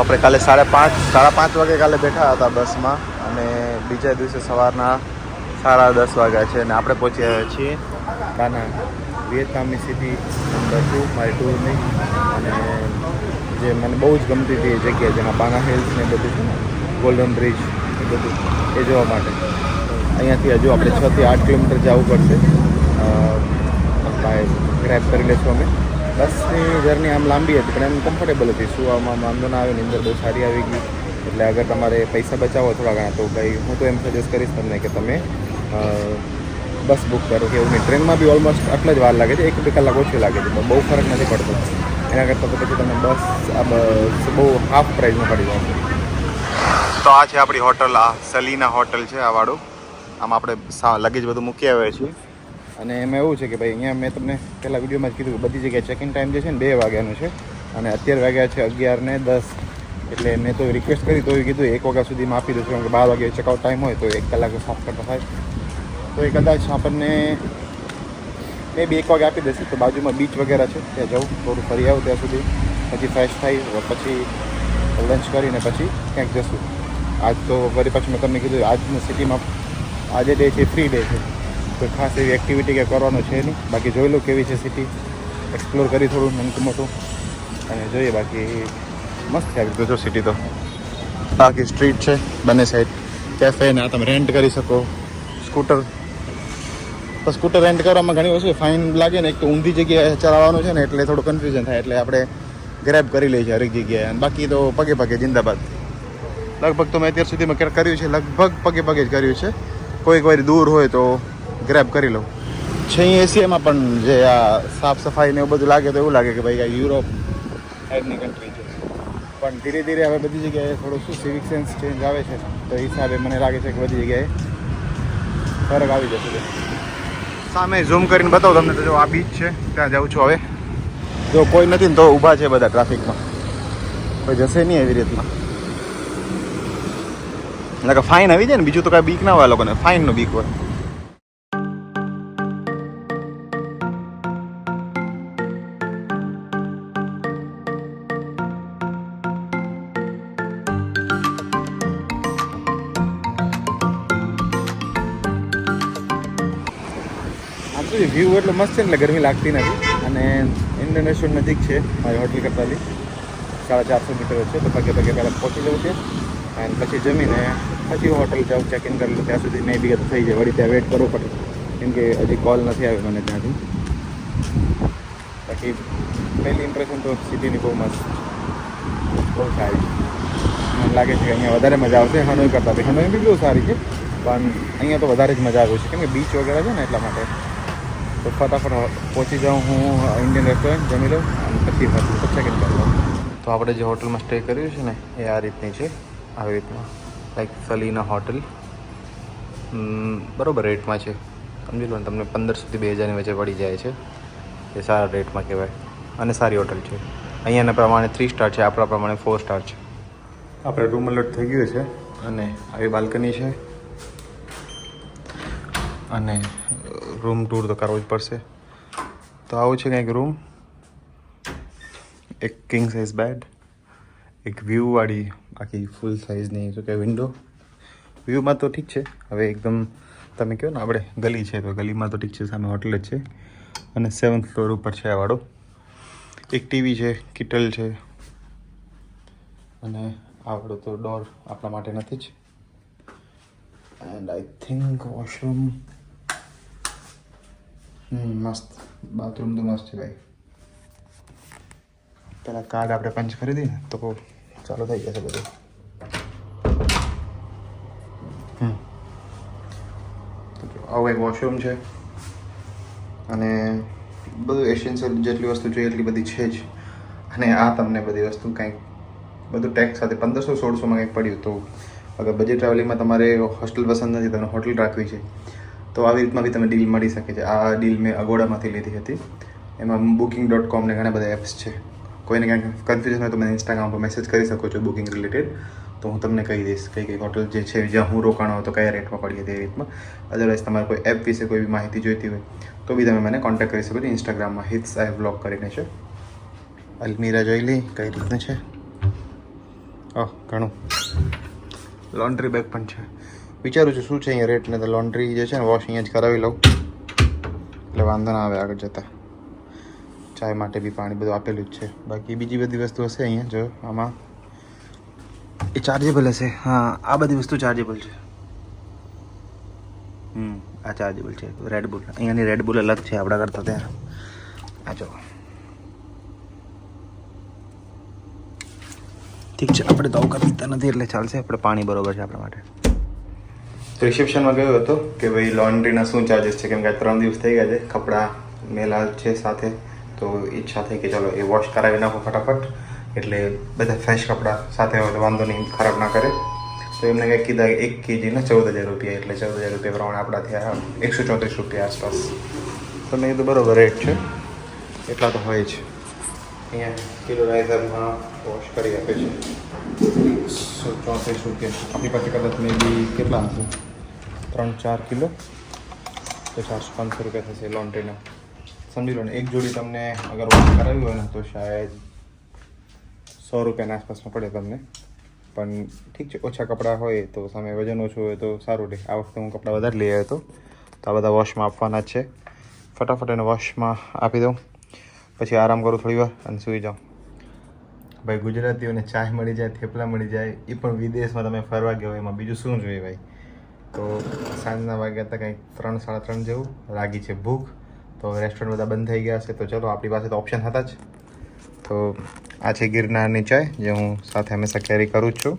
આપણે કાલે સાડા પાંચ સાડા પાંચ વાગે કાલે બેઠા હતા બસમાં અને બીજા દિવસે સવારના સાડા દસ વાગ્યા છે અને આપણે પહોંચી આવ્યા છીએ કાના વિયેતનામની સિટી નંબર ટુ મારી ટૂરની અને જે મને બહુ જ ગમતી હતી એ જગ્યા, જેમાં બાના હિલ્સ ને બધું છે ગોલ્ડન બ્રિજ એ બધું, એ જોવા માટે. અહીંયાથી હજુ આપણે છથી આઠ કિલોમીટર જવું પડશે. બાય ગ્રેબ કરી લઈશું અમે. બસની જર્ની આમ લાંબી હતી, પણ એમ કમ્ફર્ટેબલ હતી. સુવામાં વાંધો ના આવ્યો નીંદર બહુ સારી આવી ગઈ. એટલે અગર તમારે પૈસા બચાવો થોડા ઘણા, તો ભાઈ હું તો એમ સજેસ્ટ કરીશ તમને કે તમે બસ બુક કરો. કે એવું નહીં ટ્રેનમાં બી ઓલમોસ્ટ આટલા જ વાર લાગે છે, એક બે કલાક ઓછી લાગે છે બહુ ફરક નથી પડતો. એના કરતાં તો પછી તમે બસ આ બહુ હાફ પ્રાઇઝમાં પડી જશે તો આ છે આપણી હોટલ આ સલીના હોટલ છે આ વાળું. આમ આપણે લગેજ બધું મૂકી આવ્યા છીએ. અને એમાં એવું છે કે ભાઈ અહીંયા મેં તમને પહેલાં વિડીયોમાં જ કીધું કે બધી જગ્યાએ ચેક ઇન ટાઈમ જે છે ને બે વાગ્યાનું છે. અને અત્યારે વાગ્યા છે અગિયાર ને દસ. એટલે મેં તો રિક્વેસ્ટ કરી તો એ કીધું એક વાગ્યા સુધીમાં આપી દઉં છું કારણ કે બાર વાગે ચેકઆઉટ ટાઈમ હોય તો એક કલાક સાફ કરતા થાય. તો એ કદાચ આપણને મેં બી એક વાગે આપી દેશે. તો બાજુમાં બીચ વગેરે છે, ત્યાં જવું, થોડું ફરી આવું ત્યાં સુધી. પછી ફ્રેશ થઈ પછી લંચ કરીને પછી ક્યાંક જશું. આજ તો ફરી પાછું મેં તમને કીધું, આજની સિટીમાં આજે ડે છે ફ્રી ડે છે. કોઈ ખાસ એવી એક્ટિવિટી કે કરવાનું છે નહીં. બાકી જોઈ લઉં કેવી છે સિટી એક્સપ્લોર કરી થોડું નાનું મોટું અને જોઈએ બાકી મસ્ત આવી રીતે જો સિટી તો બાકી સ્ટ્રીટ છે, બંને સાઈડ કેફે ને આ તમે રેન્ટ કરી શકો. સ્કૂટર તો સ્કૂટર રેન્ટ કરવામાં ઘણી વસ્તુ ફાઇન લાગે ને, એક તો ઊંધી જગ્યાએ ચલાવવાનું છે ને, એટલે થોડું કન્ફ્યુઝન થાય, એટલે આપણે ગ્રેબ કરી લઈએ છીએ હરેક જગ્યાએ. અને બાકી તો પગે પગે જિંદાબાદ. લગભગ તો મેં અત્યાર સુધીમાં કર્યું છે. લગભગ પગે પગે જ કર્યું છે. કોઈક વાર દૂર હોય તો ગ્રેબ કરી લઉં. છે એશિયામાં પણ જે આ સાફ સફાઈ ને એવું બધું લાગે તો એવું લાગે કે ભાઈ આ યુરોપ સાઈડની કન્ટ્રી છે. પણ ધીરે ધીરે હવે બધી જગ્યાએ થોડું શું સિવિક સેન્સ ચેન્જ આવે છે તો એ હિસાબે મને લાગે છે કે બધી જગ્યાએ ફરક આવી જશે. સામે ઝૂમ કરીને બતાવું તમને તો જો આ બીચ છે ત્યાં જાઉં છું હવે. જો કોઈ નથી ને તો ઊભા છે બધા ટ્રાફિકમાં કોઈ જશે નહીં એવી રીતના. એટલે કે ફાઇન આવી જાય ને બીજું તો કાંઈ બીક ના હોય લોકોને. ફાઇનનું બીક હોય. આમ વ્યૂ એટલો મસ્ત છે એટલે ગરમી લાગતી નથી. અને રેસ્ટોરન્ટ નજીક છે મારી હોટલ કરતા બી. સાડા ચારસો મીટર છે, તો પગે પગે પહેલાં પહોંચી જવું છે. અને પછી જમીને પછી હોટલ જાઉં ચેક ઇન કરી લઉં. ત્યાં સુધી મેં બી થઈ જાય. વળી ત્યાં વેટ કરવો પડે. કેમ કે હજી કોલ નથી આવ્યો મને ત્યાંથી. બાકી પહેલી ઇમ્પ્રેશન તો સિટીની બહુ મસ્ત. બહુ સારી. મને લાગે છે કે અહીંયા વધારે મજા આવશે હનોઈ કરતાં હનોઈ બી બહુ સારી છે, પણ અહીંયા તો વધારે જ મજા આવે છે. કેમ કે બીચ વગેરે છે ને એટલા માટે. તો ફટાફટ પહોંચી જાઉં હું ઇન્ડિયન રેસ્ટોરન્ટ જમી લઉં અને પછી પાછું ચેક ઇન કરી લઉં. તો આપણે જે હોટલમાં સ્ટે કર્યું છે ને એ આ રીતની છે આવી રીતના. લાઈક સલીના હોટલ બરાબર રેટમાં છે. સમજી લો ને તમને પંદર સુધી બે હજારની વચ્ચે પડી જાય છે. એ સારા રેટમાં કહેવાય. અને સારી હોટલ છે. અહીંયાના પ્રમાણે થ્રી સ્ટાર છે આપણા પ્રમાણે ફોર સ્ટાર છે. આપણે રૂમ અલર્ટ થઈ ગયું છે. અને આવી બાલ્કની છે. અને રૂમ ટૂર તો કરવો જ પડશે. તો આવું છે કંઈક રૂમ એક કિંગ સાઇઝ બેડ એક વ્યૂવાળી આખી ફૂલ સાઇઝની શું કે વિન્ડો વ્યૂમાં તો ઠીક છે. હવે એકદમ તમે કહો ને, આપણે ગલી છે તો ગલીમાં તો ઠીક છે, સામે હોટલ જ છે. અને સેવન્થ ફ્લોર ઉપર છે આ વાળો. એક ટીવી છે કિટલ છે. અને આ વાળો તો ડોર આપણા માટે નથી જ. એન્ડ આઈ થિંક વોશરૂમ મસ્ત. બાથરૂમ તો મસ્ત છે ભાઈ. પેલા કાર્ડ આપણે પંચ કરી દઈએ તો ચાલુ થઈ જશે બધું. આવું એક વોશરૂમ છે. અને બધું એશિયન જેટલી વસ્તુ જોઈએ એટલી બધી છે જ. અને આ તમને બધી વસ્તુ કંઈક, બધું ટેક્સ સાથે પંદરસો સોળસોમાં કંઈક પડ્યું તો, અગર બજેટ ટ્રાવેલિંગમાં તમારે હોસ્ટેલ પસંદ નથી તમને હોટલ રાખવી છે. તો આવી રીતમાં બી તમને ડીલ મળી શકે છે. આ ડીલ મેં અગોડામાંથી લીધી હતી. એમાં બુકિંગ ડોટ કોમ ને ઘણા બધા એપ્સ છે. કોઈને ક્યાંક કન્ફ્યુઝન હોય તો મને ઇન્સ્ટાગ્રામ પર મેસેજ કરી શકો છો બુકિંગ રિલેટેડ તો હું તમને કહી દઈશ કઈ કઈ હોટલ જે છે, જ્યાં હું રોકાણો તો કયા રેટમાં પડી હતી એ રીતમાં. અદરવાઇઝ તમારે કોઈ એપ વિશે કોઈ બી માહિતી જોઈતી હોય, તો બી તમે મને કોન્ટેક્ટ કરી શકો છો ઇન્સ્ટાગ્રામમાં હિટ્સ આઈ બ્લોગ કરીને છે. અલમીરા જોઈ લઈ કઈ રીતનું છે? ઓહ, ઘણું. લોન્ડ્રી બેગ પણ છે. વિચારું છું શું છે અહીંયા રેટ ને તો લોન્ડ્રી જે છે ને વોશ અહીંયા જ કરાવી લઉં. એટલે વાંધો ના આવે આગળ જતાં. ચાય માટે બી પાણી બધું આપેલું જ છે. બાકી બીજી બધી વસ્તુ હશે અહીંયા, જો, આમાં. એ ચાર્જેબલ હશે. હા, આ બધી વસ્તુ ચાર્જેબલ છે. હમ, આ ચાર્જેબલ છે. રેડ બુલ અહીંયાની રેડ બુલ અલગ છે આપણા કરતા ત્યાં. આ જો. ઠીક છે, આપણે તો આવું કાંઈ નથી એટલે ચાલશે. આપણે પાણી બરોબર છે આપણા માટે. રિસેપ્શનમાં ગયો હતો કે ભાઈ લોન્ડ્રીના શું ચાર્જિસ છે? કેમ કે ત્રણ દિવસ થઈ ગયા છે, કપડાં મેલા છે સાથે. તો ઈચ્છા થઈ કે ચાલો એ વોશ કરાવી નાખો ફટાફટ. એટલે બધા ફ્રેશ કપડાં સાથે હોય તો વાંધો નહીં, ખરાબ ના કરે. તો એમને કંઈક કીધા એક કેજીના ચૌદ હજાર રૂપિયા, એટલે ચૌદ હજાર રૂપિયા પ્રમાણે આપણા થયા એકસો ચોત્રીસ રૂપિયા આસપાસ. તો મેં કીધું બરોબર રેટ છે. એટલા તો હોય જ. અહીંયા કિલો રાઈઝરમાં વોશ કરી આપે છે. એકસો ચોત્રીસ રૂપિયા. આપણી પાસે કદાચ મેં બી કેટલા હશે? ત્રણ ચાર કિલો. તો ચારસો પાંચસો રૂપિયા થશે લોન્ડ્રીના સમજી લો ને, એક જોડી તમને અગર વોશ કરાવી હોય ને, તો શાયદ સો રૂપિયાના આસપાસમાં પડે તમને. પણ ઠીક છે, ઓછા કપડાં હોય તો સામે વજન ઓછું હોય તો સારું રહે. આ વખતે હું કપડાં વધારે લઈ આવ્યો હતો. તો આ બધા વોશમાં આપવાના જ છે. ફટાફટ એને વોશમાં આપી દઉં. પછી આરામ કરું થોડી વાર અને સૂઈ જાઉં. ભાઈ, ગુજરાતીઓને ચાય મળી જાય, થેપલા મળી જાય, એ પણ વિદેશમાં તમે ફરવા ગયા હોય, એમાં બીજું શું જોઈએ ભાઈ? તો સાંજના વાગ્યા હતા કંઈક ત્રણ, સાડા ત્રણ જેવું લાગી છે ભૂખ. તો રેસ્ટોરન્ટ બધા બંધ થઈ ગયા છે. તો ચલો, આપણી પાસે તો ઓપ્શન હતા જ. તો આ છે ગિરનારની ચાય, જે હું સાથે હંમેશા કેરી કરું જ છું.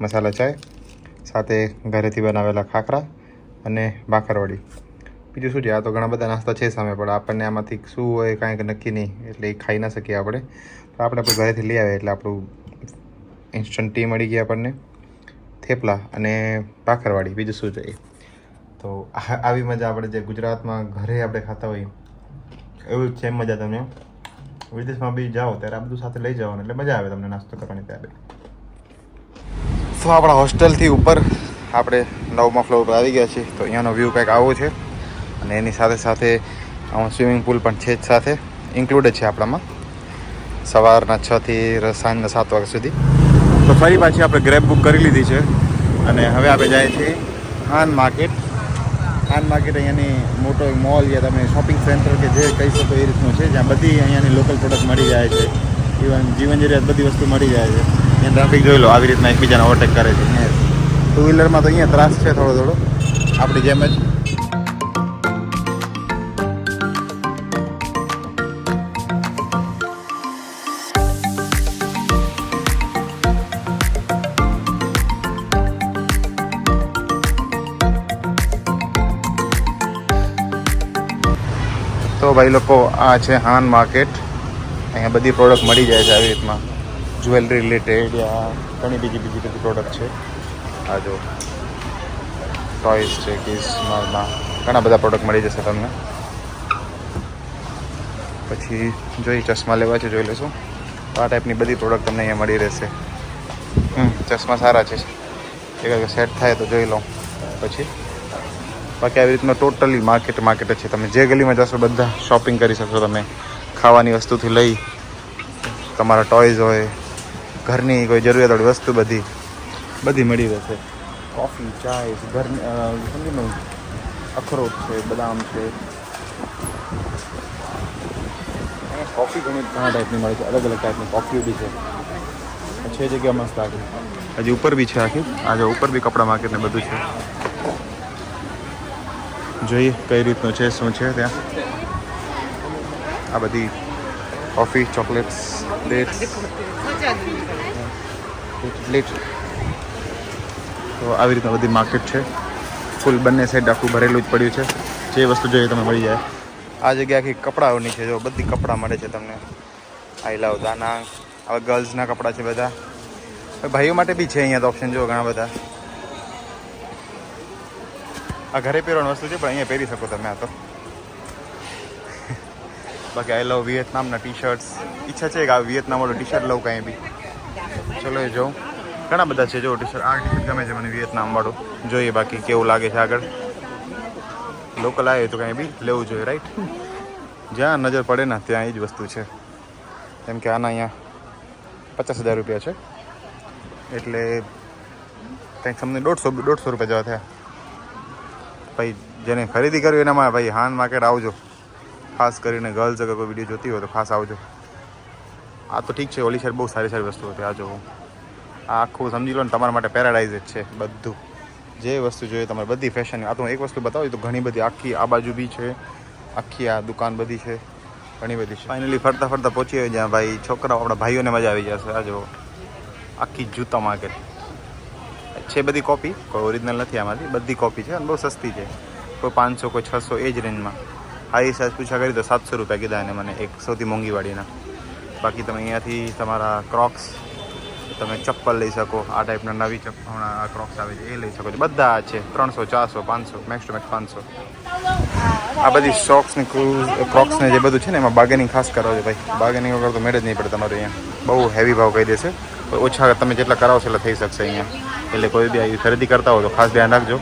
મસાલા ચાય, સાથે ઘરેથી બનાવેલા ખાખરા અને ભાખરવડી. બીજું શું છે? આ તો ઘણા બધા નાસ્તા છે સામે, પણ આપણને આમાંથી શું હોય કાંઈક નક્કી નહીં, એટલે એ ખાઈ ના શકીએ આપણે. તો આપણે આપણે ઘરેથી લઈ આવે એટલે આપણું ઇન્સ્ટન્ટ ટી મળી ગઈ આપણને. થેપલા અને પાખરવાડી, બીજું શું જોઈએ? તો આવી મજા આપણે જે ગુજરાતમાં ઘરે આપણે ખાતા હોઈએ, એવું સેમ મજા તમે વિદેશમાં બી જાઓ ત્યારે આ બધું સાથે લઈ જવાનું, એટલે મજા આવે તમને નાસ્તો કરવાની ત્યારે તો આપણા હોસ્ટેલથી ઉપર આપણે નવમા ફ્લોર પર આવી ગયા છીએ, તો અહીંયાનો વ્યૂ કંઈક આવો છે. અને એની સાથે સાથે સ્વિમિંગ પુલ પણ છે જ સાથે ઇન્ક્લુડેડ છે આપણામાં. સવારના છથી સાંજના સાત વાગ્યા સુધી. તો ફરી પાછી આપણે ગ્રેબ બુક કરી લીધી છે અને હવે આપણે જાય છીએ ખાન માર્કેટ. ખાન માર્કેટ અહીંયાની મોટો મોલ યા તમે શોપિંગ સેન્ટર કે જે કહી શકો એ રીતનું છે, જ્યાં બધી અહીંયાની લોકલ પ્રોડક્ટ મળી જાય છે. ઇવન જીવન જરૂરિયાત બધી વસ્તુ મળી જાય છે. અહીંયા ટ્રાફિક જોઈ લો, આવી રીતના એકબીજાને ઓવરટેક કરે છે. ટુ વ્હીલરમાં તો અહીંયા ત્રાસ છે થોડો થોડો. આપણી જેમ જ. તો ભાઈ લોકો, આ છે હાન માર્કેટ અહીંયા બધી પ્રોડક્ટ મળી જાય છે આવી રીતમાં જ્વેલરી રિલેટેડ યા ઘણી બીજી બીજી બધી પ્રોડક્ટ છે. આ જો ટોયસ છે કિસમાં ઘણા બધા પ્રોડક્ટ મળી જશે તમને. પછી જોઈ, ચશ્મા લેવા છે, જોઈ લેશું. આ ટાઈપની બધી પ્રોડક્ટ તમને અહીંયા મળી રહેશે. હમ, ચશ્મા સારા છે. એક સેટ થાય તો જોઈ લઉં પછી બાકી આવી રીતના ટોટલી માર્કેટ માર્કેટ છે. તમે જે ગલીમાં જશો, બધા શોપિંગ કરી શકશો તમે. ખાવાની વસ્તુથી લઈ, તમારા ટોયઝ હોય, ઘરની કોઈ જરૂરિયાતવાળી વસ્તુ બધી બધી મળી રહેશે. કોફી ચાય ઘરની સમજી અખરોટ છે, બદામ છે. કોફી ઘણી ઘણા ટાઈપની મળે છે. અલગ અલગ ટાઈપની કોફી બી છે. છે જગ્યા મસ્ત આખી. હજી ઉપર બી છે આખી. આજે ઉપર બી કપડાં માર્કેટ ને બધું છે. જોઈએ કઈ રીતનું છે, શું છે ત્યાં? આ બધી કોફી ચોકલેટ્સ ડેટ્સ ચોકલેટ તો આવી રીતના બધી માર્કેટ છે. ફૂલ બંને સાઈડ આખું ભરેલું જ પડ્યું છે. જે વસ્તુ જોઈએ તમે મળી જાય. આ જગ્યા આખી કપડાઓની છે, જો બધી કપડાં મળે છે તમને. આઈ લવ દાના હવે ગર્લ્સના કપડાં છે બધા. હવે ભાઈઓ માટે બી છે અહીંયા તો ઓપ્શન જો ઘણા બધા. આ ઘરે પહેરવાની વસ્તુ છે, પણ અહીંયા પહેરી શકો તમે આ તો. બાકી આઈ લવ વિયેતનામના ટી શર્ટ્સ ઈચ્છા છે કે આ વિયેતનામવાળું ટી શર્ટ લઉં કાંઈ બી. ચલો એ જોઉં. ઘણા બધા છે, જો ટી શર્ટ આ ટી શર્ટ ગમે છે મને વિયેતનામવાળું. જોઈએ બાકી કેવું લાગે છે આગળ. લોકલ આવે તો કાંઈ બી, લેવું જોઈએ રાઈટ જ્યાં નજર પડે ને ત્યાં એ જ વસ્તુ છે. કેમ કે આના અહીંયા પચાસ હજાર રૂપિયા છે. એટલે કંઈક તમને દોઢસો દોઢસો રૂપિયા જેવા થયા. ભાઈ, જેને ખરીદી કરવી એનામાં ભાઈ હાન માર્કેટ આવજો. ખાસ કરીને ગર્લ્સ અગર કોઈ વીડિયો જોતી હોય તો ખાસ આવજો. આ તો ઠીક છે, ઓલી સાઈડ બહુ સારી સારી વસ્તુ હતી, આ જો. આ આખું સમજી લો ને, તમારા માટે પેરાડાઇઝ જ છે બધું. જે વસ્તુ જોઈએ તમારે, બધી ફેશન આ તો એક વસ્તુ બતાવું તો ઘણી બધી આખી આ બાજુ બી છે, આખી આ દુકાન બધી છે, ઘણી બધી છે. ફાઇનલી ફરતા ફરતા પહોંચી જ્યાં ભાઈ છોકરાઓ, આપણા ભાઈઓને મજા આવી જશે, આ જો. આખી જૂતા માર્કેટ છે બધી કોપી કોઈ ઓરિજિનલ નથી આમાંથી. બધી કોપી છે અને બહુ સસ્તી છે. કોઈ પાંચસો, કોઈ છસો, એ જ રેન્જમાં હાઈ સાઈઝ પૂછા કરી તો સાતસો રૂપિયા કીધા એને મને એક સૌથી મોંઘી વાળીના. બાકી તમે અહીંયાથી તમારા ક્રોક્સ તમે ચપ્પલ લઈ શકો. આ ટાઈપના નવી ચપ્પલ હમણાં આ ક્રોક્સ આવે છે, એ લઈ શકો છો. બધા છે. ત્રણસો, ચારસો, પાંચસો મેક્સ ટુ મેક્સ પાંચસો. આ બધી શોક્સ ને ક્રોક્સ ને જે બધું છે ને એમાં બાર્ગેનિંગ ખાસ કરો છો ભાઈ. બાર્ગેનિંગ વગર તો મેળ જ નહીં પડે તમારે અહીંયા. બહુ હેવી ભાવ કહી દેશે ઓછા તમે જેટલા કરાવશો એટલે થઈ શકશે અહીંયા. એટલે કોઈ બી આવી ખરીદી કરતા હોય તો ખાસ ધ્યાન રાખજો.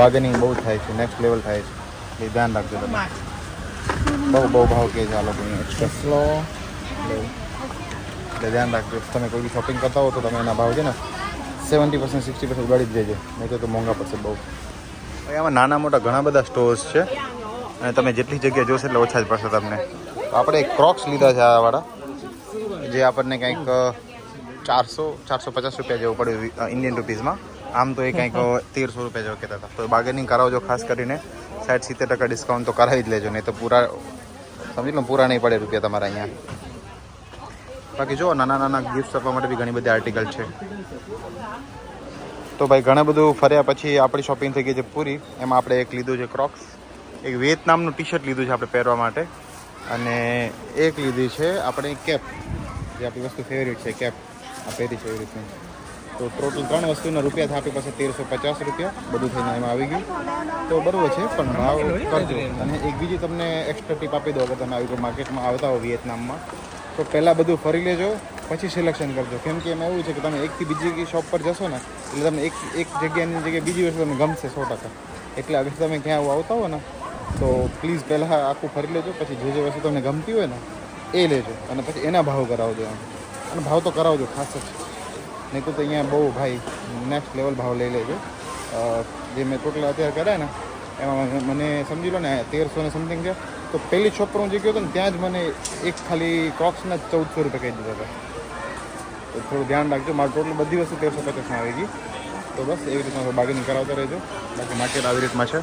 બાર્ગેનિંગ બહુ થાય છે નેક્સ્ટ લેવલ થાય છે એ ધ્યાન રાખજો તમે. બહુ બહુ ભાવ કહે છે આ લોકો એક્સપ્રેસ એટલે ધ્યાન રાખજો. તમે કોઈ બી શોપિંગ કરતા હો તો તમે એના ભાવ છે ને સેવન્ટી પર્સન્ટ સિક્સટી પર્સન્ટ ઉગાડી જ દેજો. નહીં તો મોંઘા પડશે બહુ. આમાં નાના મોટા ઘણા બધા સ્ટોર્સ છે અને તમે જેટલી જગ્યા જોશો એટલે ઓછા જ પડશે તમને. આપણે એક ક્રોક્સ લીધા છે આ વાળા. જે આપણને કંઈક ચારસો ચારસો પચાસ રૂપિયા જેવું પડ્યું ઇન્ડિયન રૂપીઝમાં આમ તો એ કંઈક તેરસો રૂપિયા જેવું કહેતા હતા. તો બાર્ગેનિંગ કરાવજો ખાસ કરીને. સાઠ, સિત્તેર ટકા ડિસ્કાઉન્ટ તો કરાવી જ લેજો, નહીં તો પૂરા સમજી લો પૂરા નહીં પડે રૂપિયા તમારા અહીંયા. બાકી જો નાના નાના ગિફ્ટ આપવા માટે બી ઘણી બધી આર્ટિકલ છે. તો ભાઈ, ઘણા બધું ફર્યા પછી આપણી શોપિંગ થઈ ગઈ છે પૂરી. એમાં આપણે એક લીધું છે ક્રોક્સ એક વિયેતનામનું ટી શર્ટ લીધું છે આપણે પહેરવા માટે. અને એક લીધી છે આપણે કેપ જે આપણી વસ્તુ ફેવરિટ છે કેપ આ પહેરી છે એવી રીતની. તો ટોટલ ત્રણ વસ્તુના રૂપિયા થાપી આપણી પાસે તેરસો પચાસ રૂપિયા. બધું થઈને એમાં આવી ગયું. તો બરાબર છે પણ ભાવ કરજો. અને એક બીજી તમને એક્સ્ટ્રા ટીપ આપી દો અગર તમે આવી માર્કેટમાં આવતા હો વિયેતનામમાં. તો પહેલાં બધું ફરી લેજો પછી સિલેક્શન કરજો. કેમ કે એમાં એવું છે કે તમે એકથી બીજી શોપ પર જશો ને એટલે તમને એક એક જગ્યાની જગ્યાએ બીજી વસ્તુ તમને ગમશે સો ટકા. એટલે અગર તમે ક્યાં આવતા હો ને તો પ્લીઝ પહેલાં આખું ફરી લેજો પછી જે જે વસ્તુ તમને ગમતી હોય ને એ લેજો. અને પછી એના ભાવ કરાવજો એમ. અને ભાવ તો કરાવજો ખાસ જ. નહીં તો અહીંયા બહુ ભાઈ નેક્સ્ટ લેવલ ભાવ લઈ લેજો. જે મેં ટોટલ અત્યારે કર્યા ને, એમાં મને સમજી લો ને તેરસો ને સમથિંગ છે. તો પહેલી શોપ પર હું જે ગયો હતો ને, ત્યાં જ મને એક ખાલી ક્રોક્સના ચૌદસો રૂપિયા કહી દીધા હતા. તો થોડું ધ્યાન રાખજો, મારું ટોટલ બધી વસ્તુ તેરસો પચાસમાં આવી ગઈ. તો બસ, એવી રીતના બાર્ગેનિંગ કરાવતા રહેજો. બાકી માર્કેટ આવી રીતમાં છે.